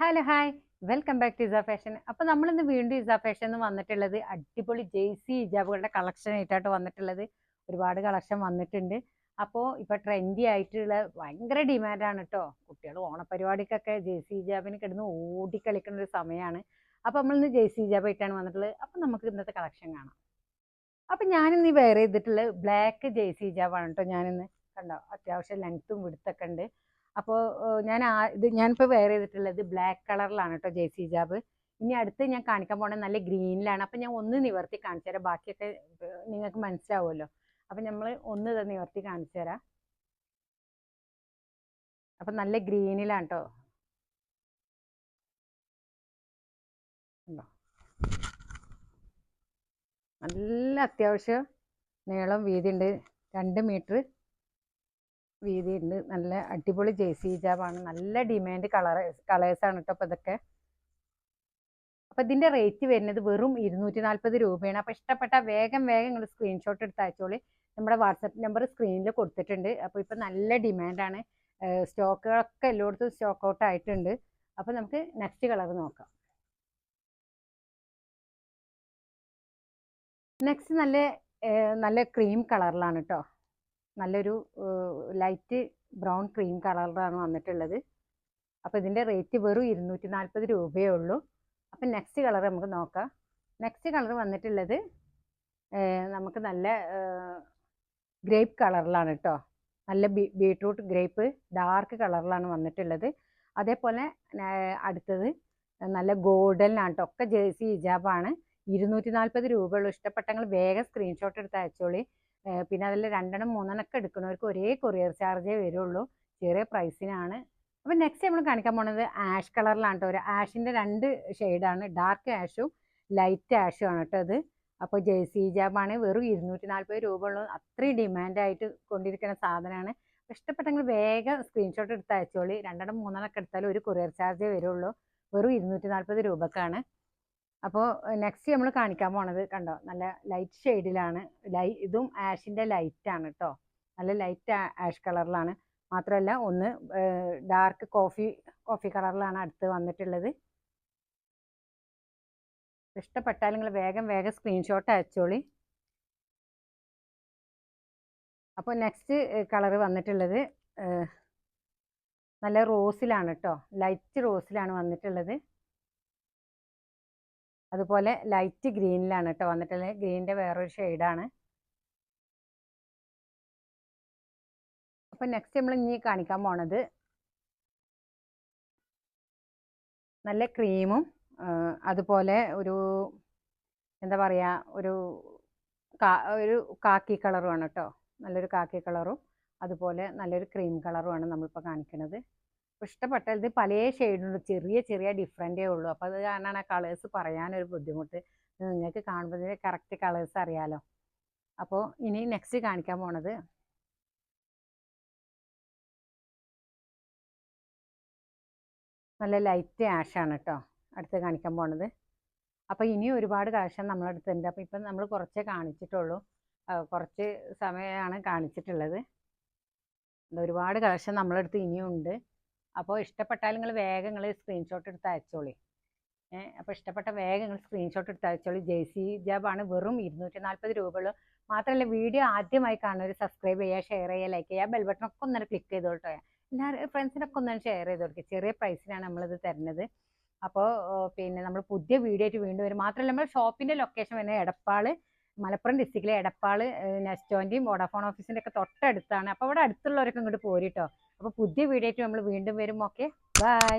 Hello hi welcome back to Isha fashion അപ്പോൾ നമ്മളിന്ന് വീണ്ടും ഇസാ ഫാഷൻ എന്ന് വന്നിട്ടുള്ളത് അടിപൊളി ജെയ്സി ഹിജാബുകളുടെ കളക്ഷൻ ആയിട്ടാണ് വന്നിട്ടുള്ളത്. ഒരുപാട് കളക്ഷൻ വന്നിട്ടുണ്ട്. അപ്പോൾ ഇപ്പോൾ ട്രെൻഡി ആയിട്ടുള്ള ഭയങ്കര ഡിമാൻഡാണ് കേട്ടോ കുട്ടികൾ ഓണപരിപാടിക്കൊക്കെ ജെയ്സി ഹിജാബിന് കിടന്ന് ഓടിക്കളിക്കുന്ന ഒരു സമയമാണ് അപ്പോൾ നമ്മളിന്ന് ജെയ്സി ഹിജാബ് ആയിട്ടാണ് വന്നിട്ടുള്ളത്. അപ്പോൾ നമുക്ക് ഇന്നത്തെ കളക്ഷൻ കാണാം. അപ്പോൾ ഞാനിന്ന് വെയർ ചെയ്തിട്ടുള്ളത് ബ്ലാക്ക് ജെയ്സി ഹിജാബാണ് കേട്ടോ ഞാനിന്ന്. കണ്ടോ? അത്യാവശ്യം ലെങ്ത്തും വിടുത്തൊക്കെ ഉണ്ട്. അപ്പോൾ ഞാൻ ഇത് ഞാനിപ്പോൾ വെയർ ചെയ്തിട്ടുള്ളത് ബ്ലാക്ക് കളറിലാണ് കേട്ടോ ജെയ്സി ഹിജാബ് ഇനി അടുത്ത് ഞാൻ കാണിക്കാൻ പോണത് നല്ല ഗ്രീനിലാണ് അപ്പം ഞാൻ ഒന്ന് നിവർത്തി കാണിച്ചു തരാം. ബാക്കിയൊക്കെ നിങ്ങൾക്ക് മനസ്സിലാവുമല്ലോ. അപ്പം നമ്മൾ ഒന്ന് നിവർത്തി കാണിച്ചു തരാം. അപ്പം നല്ല ഗ്രീനിലാണ് കേട്ടോ നല്ല അത്യാവശ്യം നീളം വീതിയുണ്ട്. രണ്ട് മീറ്റർ വീതിയുണ്ട്. നല്ല അടിപൊളി ജേസി ഹിജാബാണ്. നല്ല ഡിമാൻഡ് കളർ കളേഴ്സാണ് കേട്ടോ അപ്പോൾ ഇതൊക്കെ. അപ്പോൾ ഇതിന്റെ റേറ്റ് വരുന്നത് വെറും ഇരുന്നൂറ്റി നാൽപ്പത് രൂപയാണ്. അപ്പോൾ ഇഷ്ടപ്പെട്ട വേഗം വേഗം നിങ്ങൾ സ്ക്രീൻഷോട്ട് എടുത്ത് അയച്ചോളി. നമ്മുടെ വാട്സപ്പ് നമ്പർ സ്ക്രീനിൽ കൊടുത്തിട്ടുണ്ട്. അപ്പോൾ ഇപ്പോൾ നല്ല ഡിമാൻഡാണ് സ്റ്റോക്കുകളൊക്കെ എല്ലായിടത്തും സ്റ്റോക്ക് ഔട്ട് ആയിട്ടുണ്ട്. അപ്പോൾ നമുക്ക് നെക്സ്റ്റ് കളർ നോക്കാം. നെക്സ്റ്റ് നല്ല നല്ല ക്രീം കളറിലാണ് കേട്ടോ നല്ലൊരു ലൈറ്റ് ബ്രൗൺ ക്രീം കളറിലാണ് വന്നിട്ടുള്ളത്. അപ്പോൾ ഇതിന്റെ റേറ്റ് വെറും ഇരുന്നൂറ്റി നാൽപ്പത് രൂപയേ ഉള്ളൂ. അപ്പം നെക്സ്റ്റ് കളർ നമുക്ക് നോക്കാം. നെക്സ്റ്റ് കളർ വന്നിട്ടുള്ളത് നമുക്ക് നല്ല ഗ്രേപ്പ് കളറിലാണ് കേട്ടോ നല്ല ബീട്രൂട്ട് ഗ്രേപ്പ് ഡാർക്ക് കളറിലാണ് വന്നിട്ടുള്ളത്. അതേപോലെ അടുത്തത് നല്ല ഗോൾഡനിലാണ് കേട്ടോ ഒക്കെ ജേഴ്സി ഹിജാബാണ്. ഇരുന്നൂറ്റി നാൽപ്പത് രൂപയുള്ളൂ ഇഷ്ടപ്പെട്ടെങ്കിൽ വേഗം സ്ക്രീൻഷോട്ട് എടുത്ത് അയച്ചോളി. പിന്നെ അതിൽ രണ്ടെണ്ണം മൂന്നെണ്ണം ഒക്കെ എടുക്കുന്നവർക്ക് ഒരേ കൊറിയർ ചാർജേ വരുള്ളൂ. ചെറിയ പ്രൈസിനാണ്. അപ്പം നെക്സ്റ്റ് നമ്മൾ കാണിക്കാൻ പോണത് ആഷ് കളറിലാണ് കേട്ടോ ഒരു ആഷിന്റെ രണ്ട് ഷെയ്ഡാണ്. ഡാർക്ക് ആഷും ലൈറ്റ് ആഷും ആണ് കേട്ടോ അത് അപ്പോൾ ജെ സി ജാബാണ്. വെറും ഇരുന്നൂറ്റി നാൽപ്പത് രൂപ ഉള്ളത് അത്രയും ഡിമാൻഡായിട്ട് കൊണ്ടിരിക്കുന്ന സാധനമാണ്. ഇഷ്ടപ്പെട്ടെങ്കിൽ വേഗം സ്ക്രീൻഷോട്ട് എടുത്ത് അയച്ചോളി. രണ്ടെണ്ണം മൂന്നെണ്ണം ഒക്കെ എടുത്താലും ഒരു കൊറിയർ ചാർജേ വരുള്ളൂ. വെറും ഇരുന്നൂറ്റി നാൽപ്പത് രൂപക്കാണ്. അപ്പോൾ നെക്സ്റ്റ് നമ്മൾ കാണിക്കാൻ പോണത് കണ്ടോ? നല്ല ലൈറ്റ് ഷെയ്ഡിലാണ് ലൈ ഇതും ആഷിന്റെ ലൈറ്റാണ് കേട്ടോ നല്ല ലൈറ്റ് ആഷ് കളറിലാണ് മാത്രമല്ല ഒന്ന് ഡാർക്ക് കോഫി കോഫി കളറിലാണ് അടുത്ത് വന്നിട്ടുള്ളത്. ഇഷ്ടപ്പെട്ടാൽ നിങ്ങൾ വേഗം വേഗം സ്ക്രീൻഷോട്ട് അയച്ചോളി. അപ്പോൾ നെക്സ്റ്റ് കളർ വന്നിട്ടുള്ളത് നല്ല റോസിലാണ് കേട്ടോ ലൈറ്റ് റോസിലാണ് വന്നിട്ടുള്ളത്. അതുപോലെ ലൈറ്റ് ഗ്രീനിലാണ് കേട്ടോ വന്നിട്ടുള്ളത് ഗ്രീനിന്റെ വേറൊരു ഷെയ്ഡാണ് അപ്പം നെക്സ്റ്റ് നമ്മൾ ഇനി കാണിക്കാൻ പോണത് നല്ല ക്രീമും അതുപോലെ ഒരു എന്താ പറയുക ഒരു ഒരു കാക്കി കളറുമാണ് കേട്ടോ നല്ലൊരു കാക്കി കളറും അതുപോലെ നല്ലൊരു ക്രീം കളറുമാണ് നമ്മളിപ്പോൾ കാണിക്കുന്നത് ഇഷ്ടപ്പെട്ട ഇത് പല ഷെയ്ഡുണ്ട് ചെറിയ ചെറിയ ഡിഫറെന്റേ ഉള്ളൂ. അപ്പോൾ അത് കാരണമാണ് കളേഴ്സ് പറയാനൊരു ബുദ്ധിമുട്ട്. നിങ്ങൾക്ക് കാണുമ്പോൾ കറക്റ്റ് കളേഴ്സ് അറിയാലോ. അപ്പോൾ ഇനി നെക്സ്റ്റ് കാണിക്കാൻ പോണത്. നല്ല ലൈറ്റ് ആഷാണ് കേട്ടോ അടുത്ത് കാണിക്കാൻ പോണത്. അപ്പോൾ ഇനി ഒരുപാട് കളക്ഷൻ നമ്മളെ അടുത്തുണ്ട് അപ്പോൾ ഇപ്പം നമ്മൾ കുറച്ചേ കാണിച്ചിട്ടുള്ളൂ. കുറച്ച് സമയമാണ് കാണിച്ചിട്ടുള്ളത്. ഒരുപാട് കളക്ഷൻ നമ്മളെ അടുത്ത് ഇനിയും ഉണ്ട്. അപ്പോൾ ഇഷ്ടപ്പെട്ടാൽ നിങ്ങൾ വേഗം നിങ്ങൾ സ്ക്രീൻഷോട്ട് എടുത്ത് അയച്ചോളി. ഏഹ് അപ്പോൾ ഇഷ്ടപ്പെട്ട വേഗം നിങ്ങൾ സ്ക്രീൻഷോട്ട് എടുത്ത് അയച്ചോളി. ജെ സി ജാബാണ് വെറും ഇരുന്നൂറ്റി നാൽപ്പത് രൂപയുള്ളൂ. മാത്രമല്ല വീഡിയോ ആദ്യമായി കാണുന്നവർ സബ്സ്ക്രൈബ് ചെയ്യുക ഷെയർ ചെയ്യുക ലൈക്ക് ചെയ്യുക ബെൽ ബട്ടൺ ഒക്കെ ഒന്നര ക്ലിക്ക് ചെയ്തോട്ടോ എല്ലാവരും ഫ്രണ്ട്സിനൊക്കെ ഒന്നും ഷെയർ ചെയ്ത് കൊടുക്കുക ചെറിയ പ്രൈസിനാണ് നമ്മളിത് തരുന്നത്. അപ്പോൾ പിന്നെ നമ്മൾ പുതിയ വീഡിയോ ആയിട്ട് വീണ്ടും വരും. മാത്രമല്ല നമ്മൾ ഷോപ്പിന്റെ ലൊക്കേഷൻ വരുന്നത് എടപ്പാൾ മലപ്പുറം ഡിസ്ട്രിക്റ്റിലെ എടപ്പാൾ നെസ്റ്റോന്റെയും വോഡാഫോൺ ഓഫീസിന്റെ ഒക്കെ തൊട്ടടുത്താണ്. അപ്പോൾ അവിടെ അടുത്തുള്ളവരൊക്കെ ഇങ്ങോട്ട് പോരിട്ടോ അപ്പോൾ പുതിയ വീഡിയോ ആയിട്ട് നമ്മൾ വീണ്ടും വരും ഓക്കെ. ബൈ